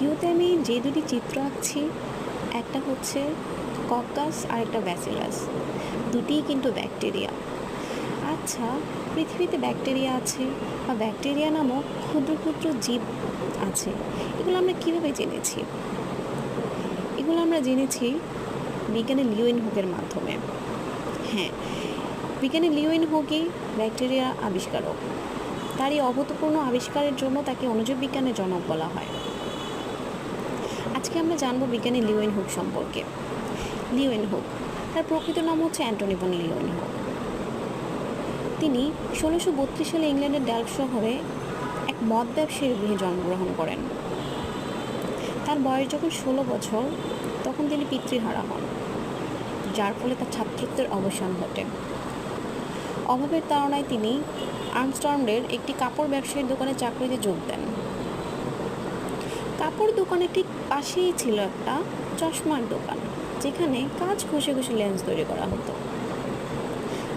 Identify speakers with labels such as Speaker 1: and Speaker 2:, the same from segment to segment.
Speaker 1: ভিডিওতে আমি যে দুটি চিত্র আঁকছি, একটা হচ্ছে ককাস আর একটা ব্যাসিলাস। দুটিই কিন্তু ব্যাকটেরিয়া। আচ্ছা পৃথিবীতে ব্যাকটেরিয়া আছে বা ব্যাকটেরিয়া নামক ক্ষুদ্র ক্ষুদ্র জীব আছে, এগুলো আমরা কীভাবে জেনেছি? এগুলো আমরা জেনেছি বিজ্ঞানী লিওইন হুকের মাধ্যমে। হ্যাঁ বিজ্ঞানী লিওইন হুকই ব্যাকটেরিয়া আবিষ্কারক। তার এই অভূতপূর্ণ আবিষ্কারের জন্য তাকে অণুজীব বিজ্ঞানের জনক বলা হয়। আজকে আমরা জানব বিজ্ঞানী লিওইন হুক সম্পর্কে। লিওইন হুক, তার প্রকৃত নাম হচ্ছে অ্যান্টনি বন লিওইন হুক। তিনি ষোলোশো বত্রিশ সালে ইংল্যান্ডের ড্যাল্প শহরে এক মদ ব্যবসায়ীর গৃহে জন্মগ্রহণ করেন। তার বয়স যখন ষোলো বছর, তখন তিনি পিতৃহারা হন, যার ফলে তার ছাত্রত্বের অবসান ঘটে। অভাবের তাড়নায় তিনি আর্মস্ট্রন্ডের একটি কাপড় ব্যবসায়ীর দোকানে চাকরিতে যোগ দেন। কাপড় দোকানের ঠিক পাশেই ছিল একটা চশমার দোকান, যেখানে কাজ ঘষে ঘষে লেন্স তৈরি করা হতো।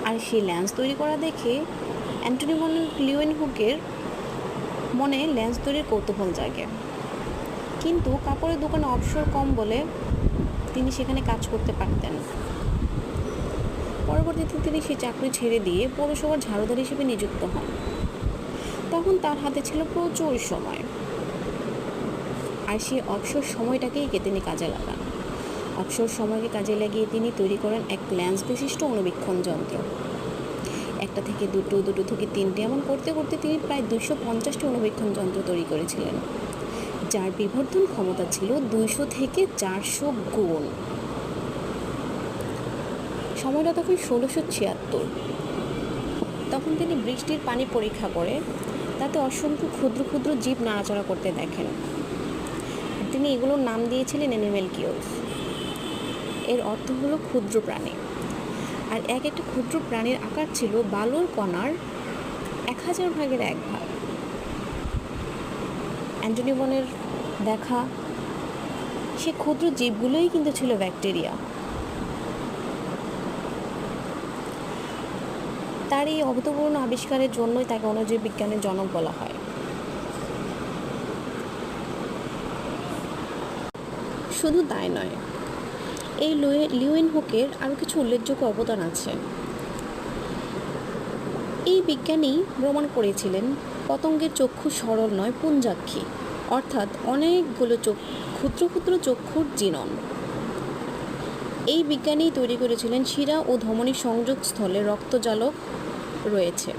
Speaker 1: আর সেই লেন্স তৈরি করা দেখে অ্যান্টনি মন লিওয়েন হুকের মনে লেন্স তৈরির কৌতূহল জাগে। কিন্তু কাপড়ের দোকানে অবসর কম বলে তিনি সেখানে কাজ করতে পারতেন পরবর্তীতে তিনি সেই চাকরি ছেড়ে দিয়ে পৌরসভার ঝাড়ুদার হিসেবে নিযুক্ত হন। তখন তার হাতে ছিল প্রচুর সময়। আর সেই অবসর সময়টাকেই তিনি কাজে লাগান। অবসর সময়কে কাজে লাগিয়ে তিনি তৈরি করেন এক ল্যান্স বিশিষ্ট অনুবীক্ষণ যন্ত্র। একটা থেকে দুটো দুটো থেকে তিনটে এমন করতে করতে তিনি প্রায় দুশো পঞ্চাশটি অনুবীক্ষণ যন্ত্র তৈরি করেছিলেন। যার বিবর্ধন ক্ষমতা ছিল দুইশো থেকে চারশো গুণ। সময়টা তখন ষোলোশো ছিয়াত্তর। তখন তিনি বৃষ্টির পানি পরীক্ষা করে তাতে অসংখ্য ক্ষুদ্র ক্ষুদ্র জীব নাড়াচাড়া করতে দেখেন। তিনি এগুলোর নাম দিয়েছিলেন অ্যানিমেল কিওস এর অর্থ হলো ক্ষুদ্র প্রাণী। আর এক একটা ক্ষুদ্র প্রাণীর আকার ছিল বালুর কণার এক হাজার ভাগের এক ভাগ। অ্যান্টনি বনের দেখা, সে ক্ষুদ্র জীবগুলোই কিন্তু ছিল ব্যাকটেরিয়া। তার এই অভূতপূর্ণ আবিষ্কারের জন্যই তাকে অণুজীব বিজ্ঞানের জনক বলা হয়। শুধু তাই নয়, এই লুয়ে লিওয়েন হুকের আরও কিছু উল্লেখযোগ্য অবদান আছে। এই বিজ্ঞানী ভ্রমণ করেছিলেন, পতঙ্গের চক্ষু সরল নয়, পুঞ্জাক্ষী, অর্থাৎ অনেকগুলো চোখ, ক্ষুদ্র ক্ষুদ্র চক্ষুর জিনন। এই বিজ্ঞানী তৈরি করেছিলেন শিরা ও ধমনী সংযোগস্থলে রক্তজালক রয়েছে।